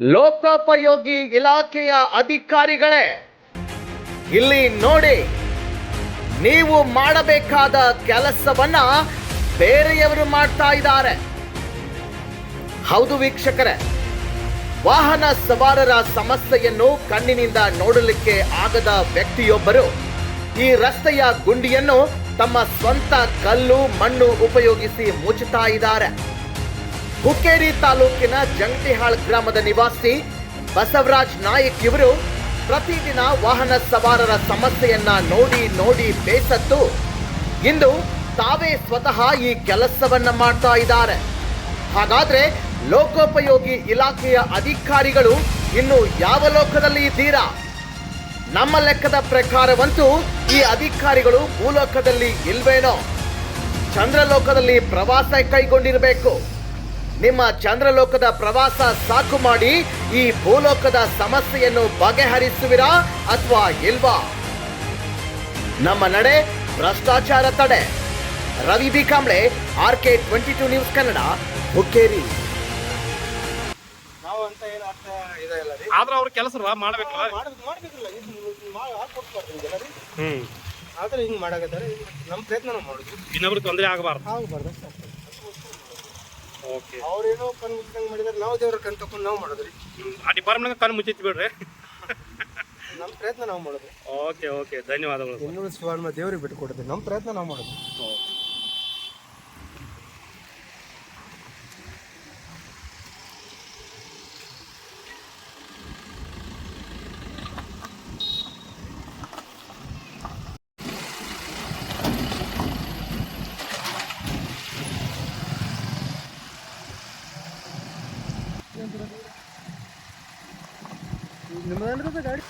ಲೋಕೋಪಯೋಗಿ ಇಲಾಖೆಯ ಅಧಿಕಾರಿಗಳೇ, ಇಲ್ಲಿ ನೋಡಿ, ನೀವು ಮಾಡಬೇಕಾದ ಕೆಲಸವನ್ನ ಬೇರೆಯವರು ಮಾಡ್ತಾ ಇದ್ದಾರೆ. ಹೌದು ವೀಕ್ಷಕರೇ, ವಾಹನ ಸವಾರರ ಸಮಸ್ಯೆಯನ್ನು ಕಣ್ಣಿನಿಂದ ನೋಡಲಿಕ್ಕೆ ಆಗದ ವ್ಯಕ್ತಿಯೊಬ್ಬರು ಈ ರಸ್ತೆಯ ಗುಂಡಿಯನ್ನು ತಮ್ಮ ಸ್ವಂತ ಕಲ್ಲು, ಮಣ್ಣು ಉಪಯೋಗಿಸಿ ಮುಚ್ಚುತ್ತಾ ಇದ್ದಾರೆ. ಹುಕ್ಕೇರಿ ತಾಲೂಕಿನ ಜಂಟಿಹಾಳ್ ಗ್ರಾಮದ ನಿವಾಸಿ ಬಸವರಾಜ್ ನಾಯಕ್ ಇವರು ಪ್ರತಿದಿನ ವಾಹನ ಸವಾರರ ಸಮಸ್ಯೆಯನ್ನ ನೋಡಿ ನೋಡಿ ಬೇಸತ್ತು. ಇಂದು ತಾವೇ ಸ್ವತಃ ಈ ಕೆಲಸವನ್ನ ಮಾಡ್ತಾ ಇದ್ದಾರೆ. ಹಾಗಾದ್ರೆ ಲೋಕೋಪಯೋಗಿ ಇಲಾಖೆಯ ಅಧಿಕಾರಿಗಳು ಇನ್ನು ಯಾವ ಲೋಕದಲ್ಲಿ ಇದ್ದೀರಾ? ನಮ್ಮ ಲೆಕ್ಕದ ಪ್ರಕಾರವಂತೂ ಈ ಅಧಿಕಾರಿಗಳು ಭೂಲೋಕದಲ್ಲಿ ಇಲ್ವೇನೋ? ಚಂದ್ರಲೋಕದಲ್ಲಿ ಪ್ರವಾಸ ಕೈಗೊಂಡಿರಬೇಕು. ನಿಮ್ಮ ಚಂದ್ರಲೋಕದ ಪ್ರವಾಸ ಸಾಕು ಮಾಡಿ ಈ ಭೂಲೋಕದ ಸಮಸ್ಯೆಯನ್ನು ಬಗೆಹರಿಸುವಿರಾ ಅಥವಾ ಇಲ್ವಾ? ನಮ್ಮ ನಡೆ ಭ್ರಷ್ಟಾಚಾರ ತಡೆ. Ravi B Kamble R K twenty two news Kannada Hukkeri. ನಾವು ಅಂತ ಏನು ಅರ್ಥ ಇದೆ ಇಲ್ಲ ರೀ? ಆದ್ರೆ ಅವ್ರ ಕೆಲಸ ಮಾಡ್ಬೇಕಲ್ಲ ಮಾಡ್ಬೇಕು ಮಾಡ್ಬೇಕಿಲ್ಲ ಇದು ಮಾಡಿ ಹಾಕೊಟ್ಬಾರ್ದು ಹಿಂಗೆಲ್ಲ ರೀ. ಹ್ಮ್. ಆದ್ರೆ ಹಿಂಗೆ ಮಾಡಾಕತ್ತಾರೆ. ನಮ್ಮ ಪ್ರಯತ್ನ ನಾವು ಮಾಡೋದು. ಇನ್ನೊಬ್ರು ತೊಂದರೆ ಆಗಬಾರ್ದು. ಆಗಬಾರ್ದು ಅಷ್ಟೇ. ಓಕೆ ಅವ್ರೇನೋ ಕಣ್ಣು ಮುಚ್ಚಿದಂಗೆ ಮಾಡಿದ್ರೆ ನಾವು ದೇವ್ರ ಕಣ್ಣು ತಕೊಂಡು ನಾವು ಮಾಡೋದು ರೀ ಆ ಡಿಪಾರ್ಟ್ಮೆಂಟ್ ಕಣ್ಣು ಮುಚ್ಚಿತ್ತು ಬಿಡ್ರಿ. ನಮ್ಮ ಪ್ರಯತ್ನ ನಾವು ಮಾಡೋದು. ಓಕೆ ಓಕೆ ಧನ್ಯವಾದಗಳು. ಇನ್ನೂರು ಶಿವಾಲ್ಮ ದೇವ್ರಿಗೆ ಬಿಟ್ಟು ಕೊಡೋದು ನಮ್ಮ ಪ್ರಯತ್ನ ನಾವು ಮಾಡೋದು. ನಿಮ್ಮದೇನ್ರಿ ಗಾಡಿ